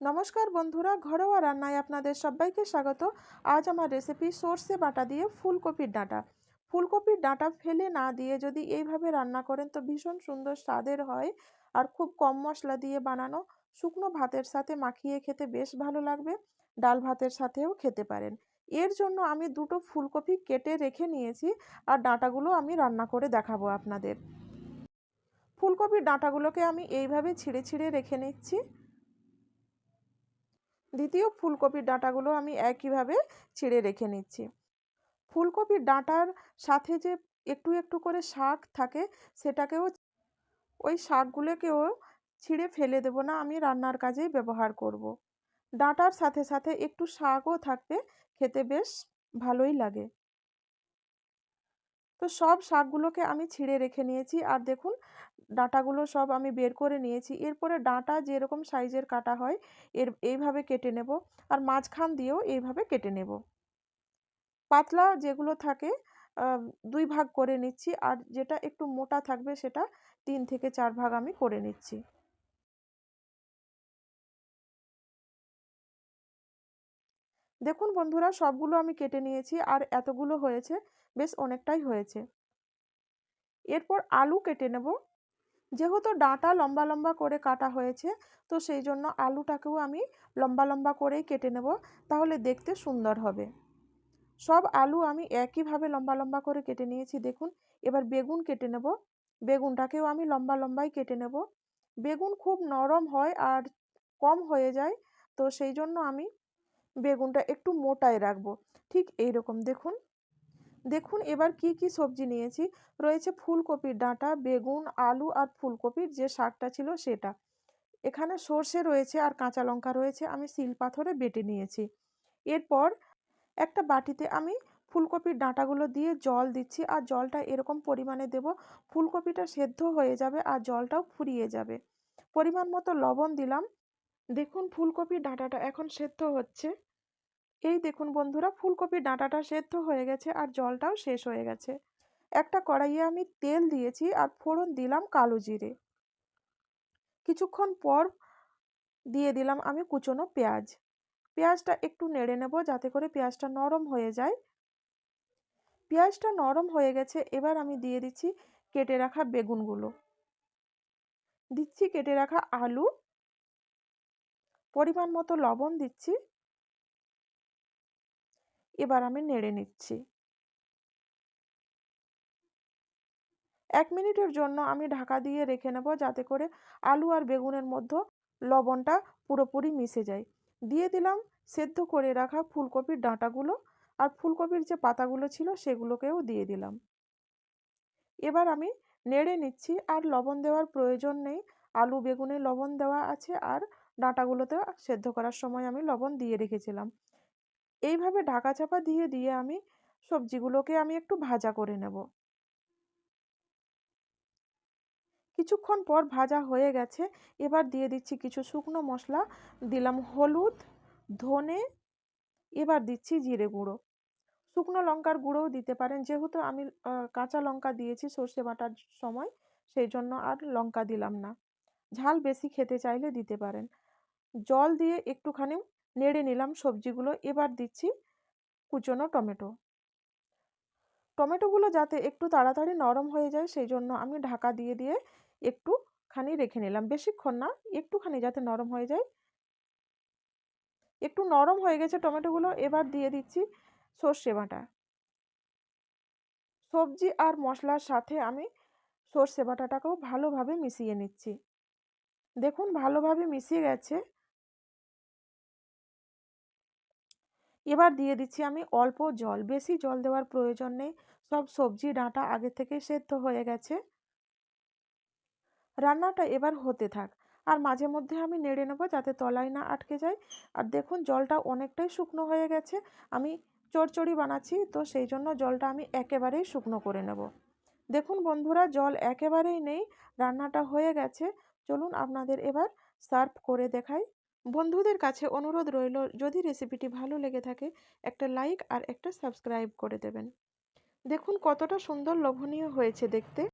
নমস্কার বন্ধুরা, ঘরোয়া রান্নায় আপনাদের সবাইকে স্বাগত। আজ আমার রেসিপি সর্ষে বাটা দিয়ে ফুলকপির ডাঁটা। ফুলকপির ডাঁটা ফেলে না দিয়ে যদি এইভাবে রান্না করেন তো ভীষণ সুন্দর স্বাদের হয় আর খুব কম মশলা দিয়ে বানানো। শুকনো ভাতের সাথে মাখিয়ে খেতে বেশ ভালো লাগবে, ডাল ভাতের সাথেও খেতে পারেন। এর জন্য আমি দুটো ফুলকপি কেটে রেখে নিয়েছি আর ডাঁটাগুলো আমি রান্না করে দেখাবো আপনাদের। ফুলকপির ডাঁটাগুলোকে আমি এইভাবে ছিঁড়ে ছিঁড়ে রেখে নিচ্ছি। দ্বিতীয় ফুলকপির ডাঁটাগুলো আমি একইভাবে ছিঁড়ে রেখে নিচ্ছি ফুলকপির ডাঁটার সাথে যে একটু একটু করে শাক থাকে, সেটাকেও ওই শাকগুলোকেও ছিঁড়ে ফেলে দেব না, আমি রান্নার কাজেই ব্যবহার করব। ডাঁটার সাথে সাথে একটু শাকও থাকবে, খেতে বেশ ভালোই লাগে তো সব শাকগুলোকে আমি ছিঁড়ে রেখে নিয়েছি। আর দেখুন, ডাঁটাগুলো সব আমি বের করে নিয়েছি। এরপরে ডাঁটা যেরকম সাইজের কাটা হয়, এর, এইভাবে কেটে নেব। আর মাঝখান দিয়েও এইভাবে কেটে নেব। পাতলা যেগুলো থাকে দুই ভাগ করে নিচ্ছি। আর যেটা একটু মোটা থাকবে সেটা তিন থেকে চার ভাগ আমি করে নিচ্ছি। দেখুন বন্ধুরা, সবগুলো আমি কেটে নিয়েছি আর এতগুলো হয়েছে, বেশ অনেকটাই হয়েছে। এরপর আলু কেটে নেব। যেহেতু ডাঁটা লম্বা লম্বা করে কাটা হয়েছে, তো সেই জন্য আলুটাকেও আমি লম্বা লম্বা করেই কেটে নেব, তাহলে দেখতে সুন্দর হবে। সব আলু আমি একইভাবে লম্বা লম্বা করে কেটে নিয়েছি, দেখুন। এবার বেগুন কেটে নেব। বেগুনটাকেও আমি লম্বা লম্বাই কেটে নেব। বেগুন খুব নরম হয় আর কম হয়ে যায়, তো সেই জন্য আমি বেগুনটা একটু মোটায় রাখব। ঠিক এই রকম দেখুন। দেখুন এবার কি কি সবজি নিয়েছি। রয়েছে ফুলকপির ডাঁটা, বেগুন, আলু আর ফুলকপির যে শাকটা ছিল সেটা। এখানে সর্ষে রয়েছে আর কাঁচা লঙ্কা রয়েছে আমি শিল পাথরে বেটে নিয়েছি। এরপর একটা বাটিতে আমি ফুলকপির ডাঁটাগুলো দিয়ে জল দিচ্ছি আর জলটা এরকম পরিমাণে দেব ফুলকপিটা সেদ্ধ হয়ে যাবে আর জলটাও ফুরিয়ে যাবে। পরিমাণ মতো লবণ দিলাম। দেখুন ফুলকপির ডাঁটাটা এখন সেদ্ধ হচ্ছে। এই দেখুন বন্ধুরা, ফুলকপির ডাঁটাটা সেদ্ধ হয়ে গেছে আর জলটাও শেষ হয়ে গেছে। একটা কড়াইয়ে আমি তেল দিয়েছি আর ফোড়ন দিলাম কালো জিরে। কিছুক্ষণ পর দিয়ে দিলাম আমি কুচনো পেঁয়াজ। পেঁয়াজটা একটু নেড়ে নেব যাতে করে পেঁয়াজটা নরম হয়ে যায়। পেঁয়াজটা নরম হয়ে গেছে, এবার আমি দিয়ে দিচ্ছি কেটে রাখা বেগুনগুলো। দিচ্ছি কেটে রাখা আলু। পরিমাণ মতো লবণ দিচ্ছি। এবার আমি নেড়ে নিচ্ছি। এক মিনিটের জন্য আমি ঢাকা দিয়ে রেখে নেব যাতে করে আলু আর বেগুনের মধ্যে লবণটা পুরোপুরি মিশে যায়। দিয়ে দিলাম সেদ্ধ করে রাখা ফুলকপির ডাঁটাগুলো আর ফুলকপির যে পাতাগুলো ছিল সেগুলোকেও দিয়ে দিলাম। এবার আমি নেড়ে নিচ্ছি আর লবণ দেওয়ার প্রয়োজন নেই। আলু, বেগুনে লবণ দেওয়া আছে আর ডাঁটাগুলোতে সেদ্ধ করার সময় আমি লবণ দিয়ে রেখেছিলাম। এইভাবে ঢাকা চাপা দিয়ে দিয়ে আমি সবজিগুলোকে আমি একটু ভাজা করে নেব। কিছুক্ষণ পর ভাজা হয়ে গেছে। এবার দিয়ে দিচ্ছি কিছু শুকনো মশলা, দিলাম হলুদ, ধনে, এবার দিচ্ছি জিরে গুঁড়ো। শুকনো লঙ্কার গুঁড়োও দিতে পারেন, যেহেতু আমি কাঁচা লঙ্কা দিয়েছি সর্ষে বাটার সময়, সেই জন্য আর লঙ্কা দিলাম না। ঝাল বেশি খেতে চাইলে দিতে পারেন। জল দিয়ে একটুখানি নেড়ে নিলাম সবজিগুলো। এবার দিচ্ছি কুচনো টমেটো। টমেটোগুলো যাতে একটু তাড়াতাড়ি নরম হয়ে যায় সেই জন্য আমি ঢাকা দিয়ে দিয়ে একটুখানি রেখে নিলাম। বেশিক্ষণ না, একটুখানি যাতে নরম হয়ে যায়। একটু নরম হয়ে গেছে টমেটোগুলো, এবার দিয়ে দিচ্ছি সর্ষে বাটা। সবজি আর মশলার সাথে আমি সর্ষে বাটাটাকেও ভালোভাবে মিশিয়ে নিচ্ছি। দেখুন, ভালোভাবে মিশিয়ে গেছে। এবার দিয়ে দিচ্ছি আমি অল্প জল। বেশি জল দেওয়ার প্রয়োজন নেই। সব সবজি ডাঁটা আগে থেকে সেদ্ধ হয়ে গেছে। রান্নাটা এবার হতে থাক। আর মাঝে মধ্যে আমি নেড়ে নেব যাতে তলায় না আটকে যায়। আর দেখুন, জলটা অনেকটাই শুকনো হয়ে গেছে। আমি চড়চড়ি বানাচ্ছি, তো সেই জন্য জলটা আমি একেবারেই শুকনো করে নেব। দেখুন বন্ধুরা, জল একেবারেই নেই। রান্নাটা হয়ে গেছে। চলুন আপনাদের এবার সার্ভ করে দেখাই। বন্ধুদের কাছে অনুরোধ রইল, যদি রেসিপিটি ভালো লেগে থাকে, একটা লাইক আর একটা সাবস্ক্রাইব করে দেবেন। দেখুন কতটা সুন্দর লোভনীয় হয়েছে দেখতে।